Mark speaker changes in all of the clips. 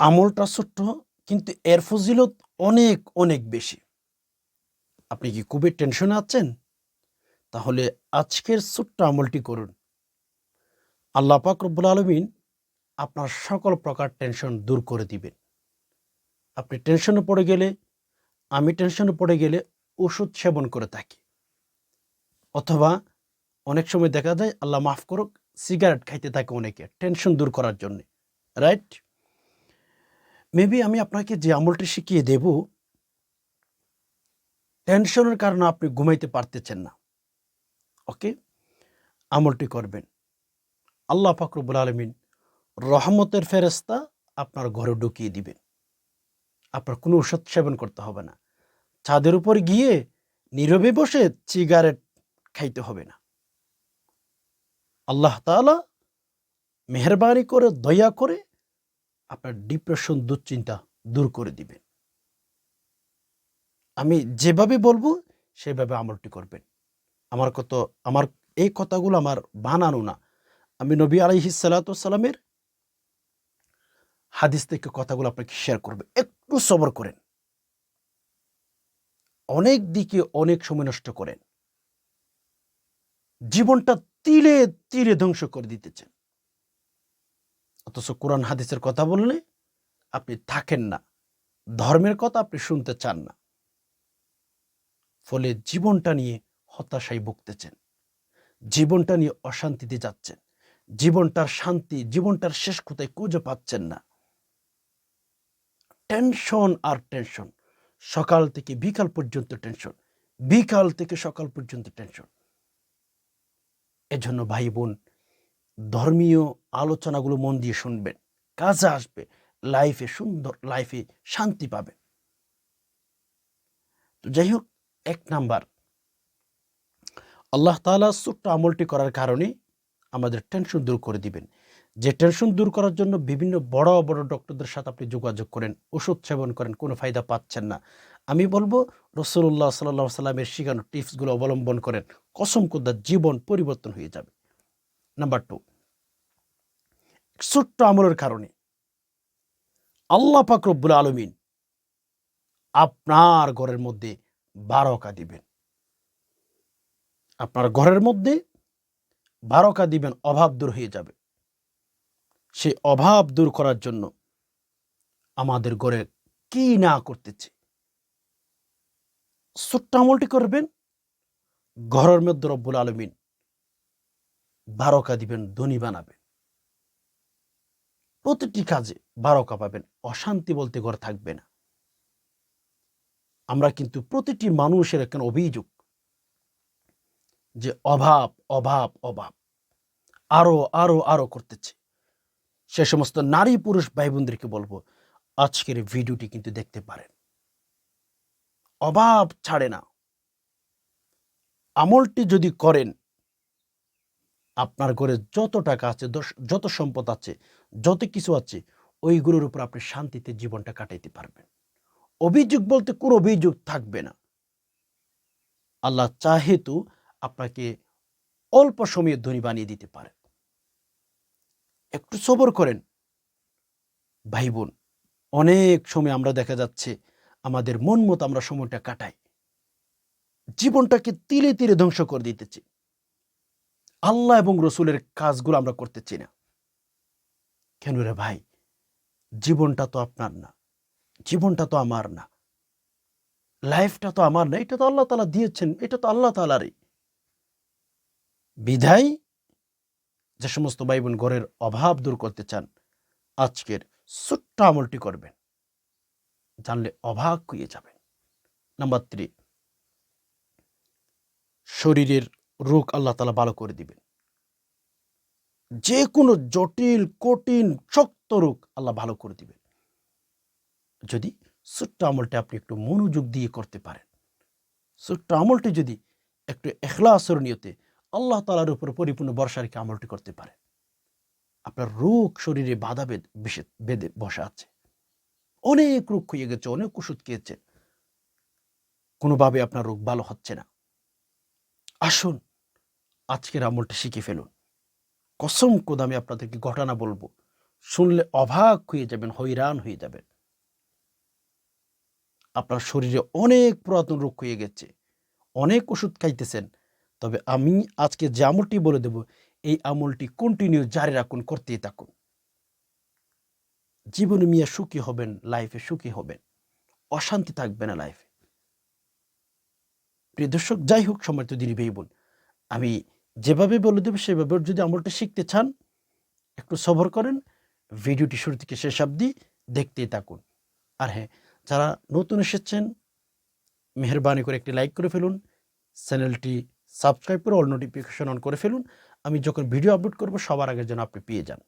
Speaker 1: আমলটা ছোট্ট, কিন্তু এর ফজিলত অনেক অনেক বেশি। আপনি কি খুবই টেনশনে আছেন? তাহলে আজকের ছোট্ট আমলটি করুন। আল্লাহ পাক রব্বুল আলমিন আপনার সকল প্রকার টেনশন দূর করে দিবেন। আপনি টেনশনে পড়ে গেলে, আমি টেনশনে পড়ে গেলে ওষুধ সেবন করে থাকি। অথবা অনেক সময় দেখা যায়, আল্লাহ মাফ করুক, সিগারেট খাইতে থাকে অনেকে, টেনশন দূর করার জন্যে। রাইট? মেবি আমি আপনাকে যে আমলটি শিখিয়ে দেব টেনশনের কারণে আপনি ঘুমাইতে পারতেছেন না। ওকে আমলটি করবেন। আল্লাহ ফাকরুবুল আলমিন রহমতের ফেরেস্তা আপনার ঘরে ঢুকিয়ে দিবেন। আপনার কোনো ওষুধ সেবন করতে হবে না। ছাদের উপর গিয়ে নীরবে বসে সিগারেট খাইতে হবে না। আল্লাহ তাআলা মেহরবানি করে, দয়া করে আপনার ডিপ্রেশন দুশ্চিন্তা দূর করে দিবেন। আমি যেভাবে বলব, সেভাবে আমলটি করবেন। আমার কত, আমার এই কথাগুলো আমার বানানো না। আমি নবী আলাইহি সালাতামের হাদিস থেকে কথাগুলো আপনাকে শেয়ার করবে। একটু সবর করেন। অনেক দিকে অনেক সময় নষ্ট করেন। জীবনটা তিলে তিলে ধ্বংস করে দিতেছেন। অথচ কোরআন হাদিসের কথা বললে আপনি থাকেন না। ধর্মের কথা আপনি শুনতে চান না। ফলে জীবনটা নিয়ে হতাশায় ভুগতেছেন। জীবনটা নিয়ে অশান্তিতে যাচ্ছেন। জীবনটার শান্তি, জীবনটার শেষ কোথায় খুঁজে পাচ্ছেন না। টেনশন আর টেনশন। সকাল থেকে বিকাল পর্যন্ত টেনশন। বিকাল থেকে সকাল পর্যন্ত টেনশন। এজন্য ভাই বোন ধর্মীয় আলোচনাগুলো মন দিয়ে শুনবেন। কাজে আসবে লাইফে সুন্দর লাইফে শান্তি পাবে। তো যাই হোক, এক নাম্বার। আল্লাহ তালা ছোট্ট আমলটি করার কারণে আমাদের টেনশন দূর করে দিবেন। যে টেনশন দূর করার জন্য বিভিন্ন বড় বড় ডক্টরদের সাথে আপনি যোগাযোগ করেন, ওষুধ সেবন করেন, কোনো ফায়দা পাচ্ছেন না। আমি বলব রসুল্লাহ সাল্লাহ সাল্লামের শিখানো টিপসগুলো অবলম্বন করেন। কসম কোদ্দার, জীবন পরিবর্তন হয়ে যাবে। নাম্বার টু ছোট্ট আমলের কারণে আল্লাহ পাক রব্বুল আলমিন আপনার ঘরের মধ্যে বারকা দিবেন। আপনার ঘরের মধ্যে বারকা দিবেন, অভাব দূর হয়ে যাবে। সেই অভাব দূর করার জন্য আমাদের ঘরে কি না করতেছে? ছোট্ট আমলটি করবেন, ঘরের মধ্যে রব্বুল আলমিন বারকা দিবেন, ধনী বানাবেন। প্রতিটি কাজে বারকা পাবেন, অশান্তি বলতে ঘর থাকবে না। আমরা কিন্তু প্রতিটি মানুষের এখন অভিযোগ যে অভাব অভাব অভাব। আরও আরও আরও করতেছে। সে সমস্ত নারী পুরুষ ভাই বোনদেরকে বলব, আজকের ভিডিওটি কিন্তু দেখতে পারেন। অভাব ছাড়ে না। আমলটি যদি করেন আপনার ঘরে যত টাকা আছে যত সম্পদ আছে, যত কিছু আছে, ওইগুলোর উপর আপনি শান্তিতে জীবনটা কাটাইতে পারবেন। অভিযোগ বলতে কোনো অভিযোগ থাকবে না। আল্লাহ চাহেতু আপনাকে অল্প সময়ে ধনী বানিয়ে দিতে পারে। একটু সবর করেন। ভাই বোন, অনেক সময় আমরা দেখা যাচ্ছে আমাদের মন মতো আমরা সময়টা কাটাই। জীবনটাকে তিলে তিলে ধ্বংস করে দিতেছি। আল্লাহ এবং রসুলের কাজগুলো আমরা করতেছি না। কেন রে ভাই? জীবনটা তো আপনার না। জীবনটা তো আমার না। লাইফটা তো আমার না। এটা তো আল্লাহ তালা দিয়েছেন। এটা তো আল্লাহ তালারই বিধায় যে সমস্ত ভাই বোন ঘরের অভাব দূর করতে চান, আজকের ছোট্ট আমলটি করবেন। জানলে অবাক হয়ে যাবেন। নাম্বার থ্রি শরীরের রোগ আল্লাহ তালা ভালো করে দিবেন। যে কোনো জটিল, কঠিন, শক্ত রোগ আল্লাহ ভালো করে দিবেন। যদি ছোট্ট আমলটা আপনি একটু মনোযোগ দিয়ে করতে পারেন। ছোট্ট আমলটি যদি একটু এখলাসর নিয়তে আল্লাহ তালার উপর পরিপূর্ণ বর্ষা রেখে আমলটি করতে পারেন। আপনার রোগ শরীরে বাধা বেশে বেঁধে বসা আছে। অনেক রোগ হয়ে গেছে, অনেক ওষুধ খেয়েছে কোনোভাবে আপনার রোগ ভালো হচ্ছে না। আসুন আজকের আমলটা শিখে ফেলুন। কসম কোদ আমি আপনাদেরকে ঘটনা বলব, শুনলে অবাক হয়ে যাবেন হইরান হয়ে যাবেন। আপনার শরীরে অনেক পুরাতন রোগ হয়ে গেছে, অনেক ওষুধ খাইতেছেন, তবে আমি আজকে যে আমলটি বলে দেব, এই আমলটি কন্টিনিউ জারি রাখুন, করতেই থাকুন। জীবনে মিয়া সুখী হবেন লাইফে সুখী হবেন, অশান্তি থাকবে না লাইফে প্রিয় দর্শক, যাই হোক সম্মানিত দিনী ভাই বোন, আমি যেভাবে বলে দেবে, সেভাবে যদি আমলটা শিখতে চান, একটু সবর করেন, ভিডিওটি শুরু থেকে শেষ অবধি দেখতেই থাকুন। আর হ্যাঁ যারা নতুন এসেছেন, মেহরবানি করে একটি লাইক করে ফেলুন, চ্যানেলটি সাবস্ক্রাইব করে অল নোটিফিকেশন অন করে ফেলুন। আমি যখন ভিডিও আপলোড করব, সবার আগে যেন আপনি পেয়ে যান।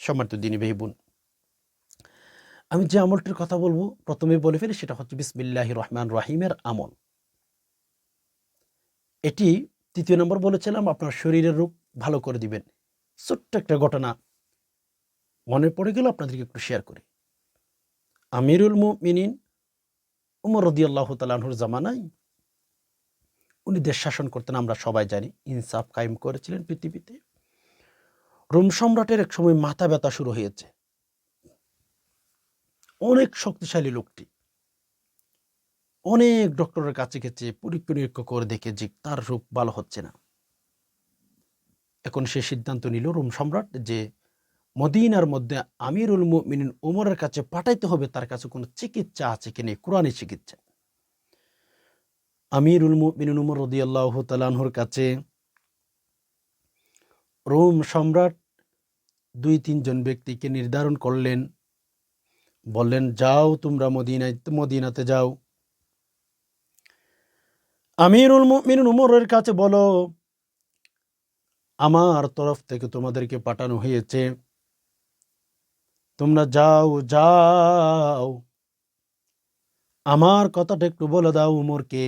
Speaker 1: সম্মানিত দিনী ভাই বোন, আমি যে আমলটির কথা বলব প্রথমে বলে ফেলি, সেটা হচ্ছে বিসমিল্লাহ রহমান রাহিমের আমল। এটি তৃতীয় নম্বর বলেছিলাম, আপনার শরীরের রোগ ভালো করে দিবেন। ছোট্ট একটা ঘটনা মনে পড়ে গেল, আপনাদেরকে একটু শেয়ার করি। আমিরুল মিনিন উমর রদিয়াল্লাহ তালাহুর জামানায় উনি দেশ শাসন করতেন, আমরা সবাই জানি, ইনসাফ কায়েম করেছিলেন পৃথিবীতে। রোম সম্রাটের এক সময় মাথা ব্যথা শুরু হয়েছে। অনেক শক্তিশালী লোকটি অনেক ডক্টরের কাছে গেছে পরীক্ষা নিরীক্ষা করে দেখে যে তার রোগ ভালো হচ্ছে না। এখন সে সিদ্ধান্ত নিল রোম সম্রাট যে মদিনার মধ্যে আমিরুল মিনিন উমরের কাছে পাঠাইতে হবে, তার কাছে কোনো চিকিৎসা আছে কি কিনে কোরআনী চিকিৎসা। আমিরুল মিনিন উমর রদিয়াল্লাহ তালানহুর কাছে রোম সম্রাট দুই তিনজন ব্যক্তিকে নির্ধারণ করলেন, বললেন, যাও তোমরা মদিনায়, মদিনাতে যাও। আমিরুল মিনুন উমরের কাছে বলো, আমার তরফ থেকে তোমাদেরকে পাঠানো হয়েছে। তোমরা যাও যাও। আমার কথাটা একটু বলে দাও উমরকে।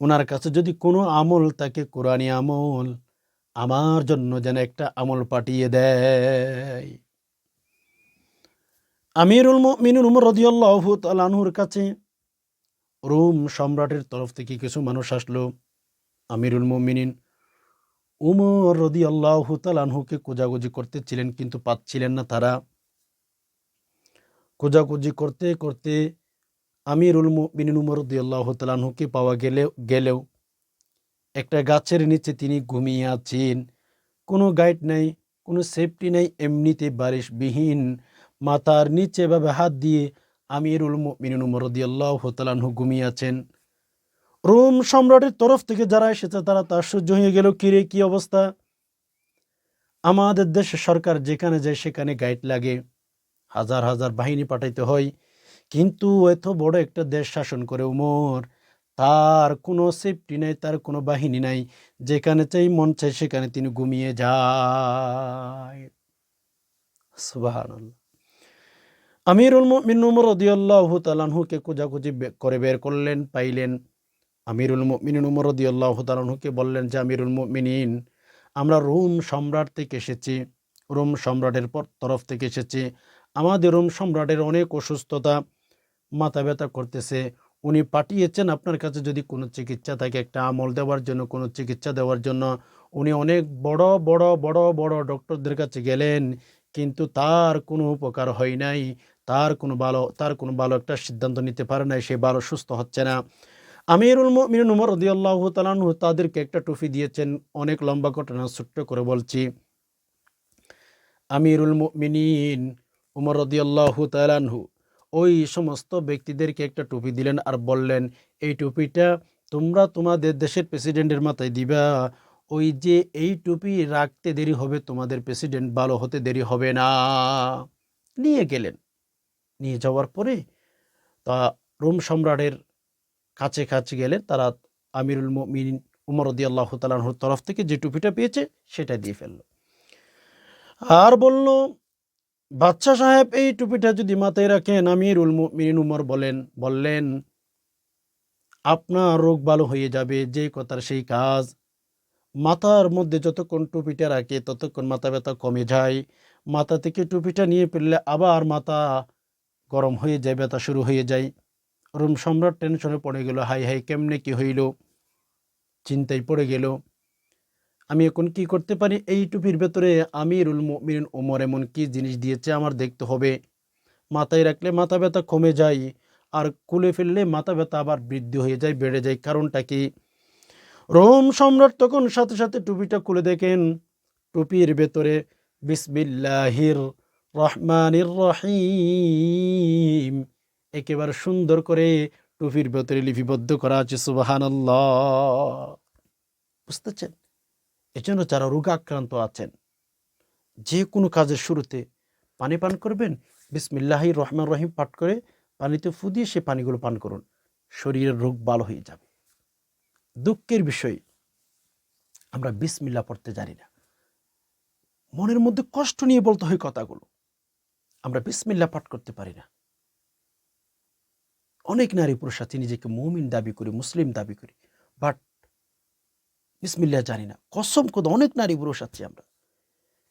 Speaker 1: ওনার কাছে যদি কোনো আমল থাকে, কোরআনী আমল, আমার জন্য যেন একটা আমল পাঠিয়ে দেয়। আমিরুল মিনুন উমর রদিয়াল্লাহ তালানহুর কাছে রোম সম্রাটের তরফ থেকে কিছু মানুষ আসলো। আমিরুল মিনিন উমর রদি আল্লাহ তালানহুকে কোজাগুজি করতেছিলেন কিন্তু পাচ্ছিলেন না তারা। কোজাগুজি করতে করতে আমিরুল মিনিন উমর রদি আল্লাহ তালানহুকে পাওয়া গেলেও গেলেও একটা গাছের নিচে তিনি ঘুমিয়ে আছেন। কোনো গাইড নাই, কোনো সেফটি নেই, এমনিতে বারিশবিহীন মাথার নিচে ভাবে হাত দিয়ে আমিরুল মিনুন মরদিয়াল্লাহ তালানহু ঘুমিয়ে আছেন। রোম সম্রাটের তরফ থেকে যারা এসেছে, তারা তার সহ্য হয়ে গেল কিরে কি অবস্থা? আমাদের দেশে সরকার যেখানে যায়, সেখানে গাইড লাগে। হাজার হাজার বাহিনী পাঠাইতে হয়। কিন্তু এত বড় একটা দেশ শাসন করে উমর, তার কোনো সেফটি নাই, তার কোনো বাহিনী নাই। যেখানে চাই, মন চাই, সেখানে তিনি ঘুমিয়ে যায়। সুবাহ আমিরুল মিন উমর রদিয়াল্লাহ তালানহুকে খোঁজাখুঁজি করে বের করলেন, পাইলেন। আমিরুল মিন উমর রদিয়াল্লাহ তালানহুকে বললেন যে, আমিরুল মিনিন আমরা রোম সম্রাট থেকে এসেছি। রোম সম্রাটের তরফ থেকে এসেছি। আমাদের রোম সম্রাটের অনেক অসুস্থতা, মাথা ব্যথা করতেছে। উনি পাঠিয়েছেন আপনার কাছে যদি কোনো চিকিৎসা থাকে, একটা আমল দেওয়ার জন্য, কোনো চিকিৎসা দেওয়ার জন্য। উনি অনেক বড় বড় বড় বড় ডক্টরদের কাছে গেলেন, কিন্তু তার কোনো উপকার হয় নাই। তার কোনো ভালো, তার কোনো ভালো একটা সিদ্ধান্ত নিতে পারে না সে ভালো, সুস্থ হচ্ছে না। আমিরুল মিনুন উমর রদিয়াল্লাহ তালানহু তাদেরকে একটা টুফি দিয়েছেন, অনেক লম্বা ঘটনা ছোট্ট করে বলছি। আমিরুল মিনিন উমর রদিয়াল্লাহ তালানহু ওই সমস্ত ব্যক্তিদেরকে একটা টুপি দিলেন আর বললেন, এই টুপিটা তোমরা তোমাদের দেশের প্রেসিডেন্টের মাথায় দিবা। ওই যে এই টুপি রাখতে দেরি হবে, তোমাদের প্রেসিডেন্ট ভালো হতে দেরি হবে না। নিয়ে গেলেন। নিয়ে যাওয়ার পরে তা রোম সম্রাটের কাছে কাছে গেলে তারা আমিরুল মিন উমরদি আল্লাহ তালাহর তরফ থেকে যে টুপিটা পেয়েছে সেটা দিয়ে ফেলল। আর বলল বাচ্চা সাহেব, এই টুপিটা যদি মাথায় রাখেন, আমিরুল মিন উমর বলেন, বললেন, আপনার রোগ ভালো হয়ে যাবে, যে কথার সেই কাজ। মাথার মধ্যে যতক্ষণ টুপিটা রাখে, ততক্ষণ মাথা ব্যথা কমে যায়। মাথা থেকে টুপিটা নিয়ে ফেললে আবার মাথা গরম হয়ে যায়, ব্যথা শুরু হয়ে যায়। রুম সম্রাট টেনশনে পড়ে গেল হাই হাই কেমনে কি হইল? চিন্তায় পড়ে গেল। আমি এখন কি করতে পারি? এই টুপির ভেতরে আমিরুল মুমিনিন ওমর এমন কি জিনিস দিয়েছে আমার দেখতে হবে। মাথায় রাখলে মাথা ব্যথা কমে যায়, আর খুলে ফেললে মাথা ব্যথা আবার বৃদ্ধি হয়ে যায়, বেড়ে যায়। কারণটা কি? রোম সম্রাট তখন সাথে সাথে টুপিটা খুলে দেখেন। টুপির ভেতরে বিসমিল্লাহির রহমানির রহিম। একেবারে সুন্দর করে টুপির ভেতরে লিপিবদ্ধ করা আছে সুবাহান বুঝতেছেন? এজন্য যারা রোগাক্রান্ত আছেন, যে কোনো কাজের শুরুতে পানি পান করবেন বিসমিল্লাহি রহমান রহিম পাঠ করে পানিতে ফু দিয়ে সে পানিগুলো পান করুন। শরীরের রোগ ভালো হয়ে যাবে। দুঃখের বিষয়, আমরা বিসমিল্লা পড়তে জানি না। মনের মধ্যে কষ্ট নিয়ে বলতে হয় কথাগুলো। আমরা বিসমিল্লা পাঠ করতে পারি না। অনেক নারী পুরুষ আছে, নিজেকে মৌমিন দাবি করি, মুসলিম দাবি করি, বাট বিসমিল্লা জানি না। কসম কদ অনেক নারী পুরুষ আছে আমরা।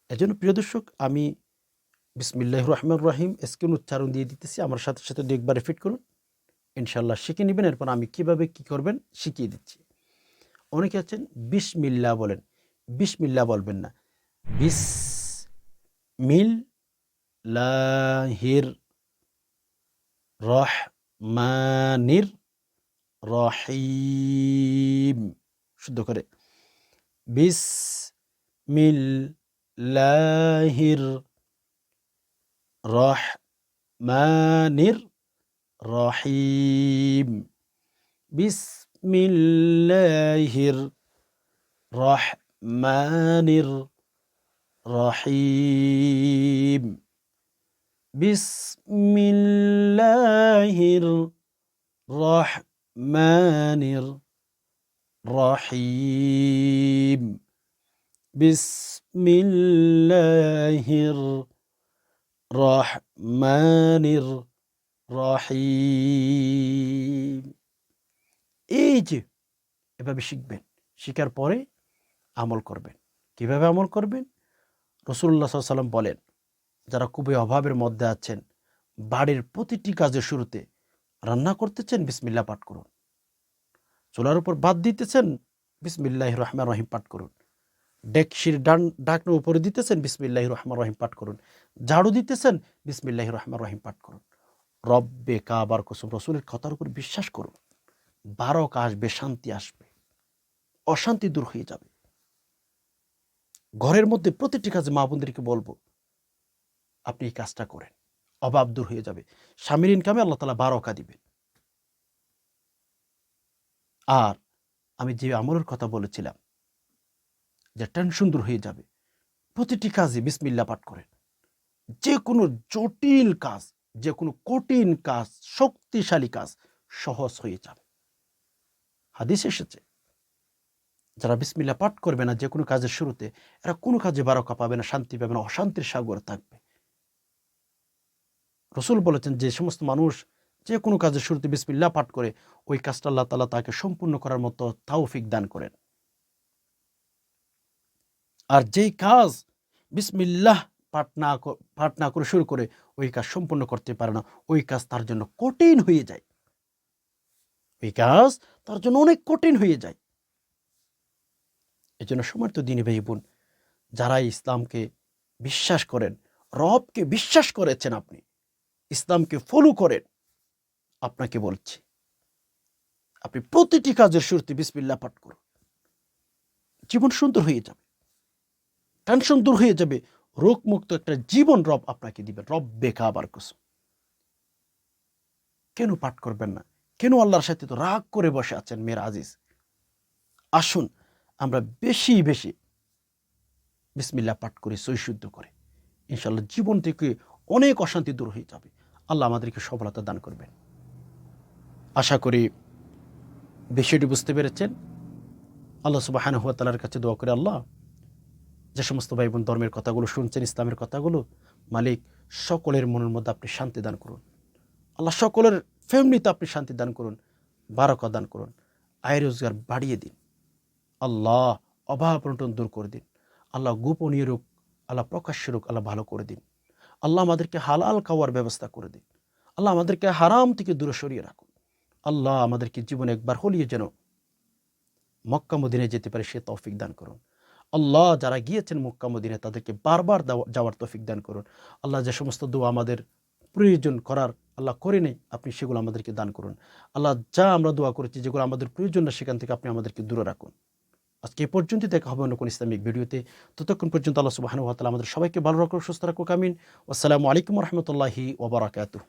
Speaker 1: এজন্য প্রিয় দর্শক, আমি বিসমিল্লাহ রহমান রাহিম, স্ক্রিন উচ্চারণ দিয়ে দিতেছি। আমার সাথে সাথে দু একবারে ফিট করুন। ইনশাল্লাহ শিখে নেবেন। এরপর আমি কীভাবে কি করবেন শিখিয়ে দিচ্ছি। অনেকে আছেন, বিসমিল্লা বলেন। বিসমিল্লা বলবেন না। বিস মিল লাহির রহমানির রহিম শুদ্ধ করে বিস মিল লাহির রহমানির রহিম বিসমিল্লাহির রহমানির রহিম বিসমিল্লাহির রহমানির রহিম বিসমিল্লাহির রহমানির রহিম এই যে, এভাবে শিখবেন, শিখার পরে আমল করবেন। কীভাবে আমল করবেন? রসুল্লাহ সাল্লাম বলেন যারা খুবই অভাবের মধ্যে আছেন, বাড়ির প্রতিটি কাজের শুরুতে রান্না করতেছেন বিসমিল্লা পাঠ করুন। চুলার উপর বাদ দিতেছেন বিসমিল্লাহ রহমান রহিম পাঠ করুন। ডেকশির ডান ডাকনের উপরে দিতেছেন বিসমিল্লাহ রহমান রহিম পাঠ করুন। ঝাড়ু দিতেছেন বিসমিল্লাহ রহমান রহিম পাঠ করুন। রব্বে কাবার কুসুম, রসুলের কথার উপর বিশ্বাস করুন। বারক আসবে, শান্তি আসবে, অশান্তি দূর হয়ে যাবে। ঘরের মধ্যে প্রতিটি কাজে মা বোনদেরকে বলব আপনি এই কাজটা করেন। অভাব দূর হয়ে যাবে। স্বামীর ইনকামে আল্লাহ তালা বারকা দিবেন। আর আমি যে আমলের কথা বলেছিলাম, যে টেনশন দূর হয়ে যাবে, প্রতিটি কাজে বিসমিল্লা পাঠ করেন। যে কোনো জটিল কাজ যে কোনো কঠিন কাজ, শক্তিশালী কাজ সহজ হয়ে যাবে। হাদিস এসেছে, যারা বিসমিল্লা পাঠ করবে না যে কোনো কাজের শুরুতে, এরা কোনো কাজে বারকা পাবে না, শান্তি পাবে না, অশান্তির সাগর থাকবে। রসুল বলেছেন যে সমস্ত মানুষ যে কোনো কাজের শুরুতে বিসমিল্লা পাঠ করে, ওই কাজটা আল্লাহ তালা তাকে সম্পূর্ণ করার মতো তাওফিক দান করেন। আর যেই কাজ বিসমিল্লাহ পাঠ না পাঠ না করে শুরু করে, ওই কাজ সম্পূর্ণ করতে পারে না। ওই কাজ তার জন্য কঠিন হয়ে যায়। ওই কাজ তার জন্য অনেক কঠিন হয়ে যায়। এই জন্য সমর্থ দিনী ভাই বোন যারা ইসলামকে বিশ্বাস করেন, রবকে বিশ্বাস করেছেন আপনি ইসলামকে ফলো করেন, আপনাকে বলছি, আপনি প্রতিটি কাজের শুরুতে বিসমিল্লা পাঠ করুন। জীবন সুন্দর হয়ে যাবে টেনশন দূর হয়ে যাবে, রোগমুক্ত একটা জীবন রব আপনাকে দিবেন রব বেকা আবার কুসুম। কেন পাঠ করবেন না? কেন আল্লাহর সাথে তো রাগ করে বসে আছেন মেয়ের আজিজ? আসুন, আমরা বেশি বেশি বিসমিল্লা পাঠ করি সৈশুদ্ধ করে ইনশাল্লাহ জীবন থেকে অনেক অশান্তি দূর হয়ে যাবে। আল্লাহ আমাদেরকে সফলতা দান করবেন। আশা করি বিষয়টি বুঝতে পেরেছেন। আল্লাহ সুবাহান হুয়া তালার কাছে দোয়া করে আল্লাহ, যে সমস্ত ভাই বোন ধর্মের কথাগুলো শুনছেন, ইসলামের কথাগুলো, মালিক, সকলের মনের মধ্যে আপনি শান্তি দান করুন। আল্লাহ সকলের ফ্যামিলিতে আপনি শান্তি দান করুন, বারকা দান করুন, আয় রোজগার বাড়িয়ে দিন। আল্লাহ অভাব দূর করে দিন। আল্লাহ গোপনীয় রোগ, আল্লাহ প্রকাশ্য রোগ, আল্লাহ ভালো করে দিন। আল্লাহ আমাদেরকে হালাল খাওয়ার ব্যবস্থা করে দিন। আল্লাহ আমাদেরকে হারাম থেকে দূরে সরিয়ে রাখুন। আল্লাহ আমাদেরকে জীবনে একবার হলিয়ে যেন মক্কা মদিনে যেতে পারে, সে তৌফিক দান করুন। আল্লাহ যারা গিয়েছেন মক্কা মদিনে তাদেরকে বারবার যাওয়ার তৌফিক দান করুন। আল্লাহ যে সমস্ত দোয়া আমাদের প্রয়োজন করার আল্লাহ করে নেই, আপনি সেগুলো আমাদেরকে দান করুন। আল্লাহ যা আমরা দোয়া করেছি, যেগুলো আমাদের প্রয়োজন না, সেখান থেকে আপনি আমাদেরকে দূরে রাখুন। আজকে এ পর্যন্ত দেখা হবে অন্য কোন ইসলামিক ভিডিওতে। ততক্ষণ পর্যন্ত আল্লাহ সুবাহানুয়াতালা আমাদের সবাইকে ভালো রাখো সুস্থ রাখুক, আমিন। আসসালামু আলাইকুম রহমতুল্লাহি ওবরাকাতুহ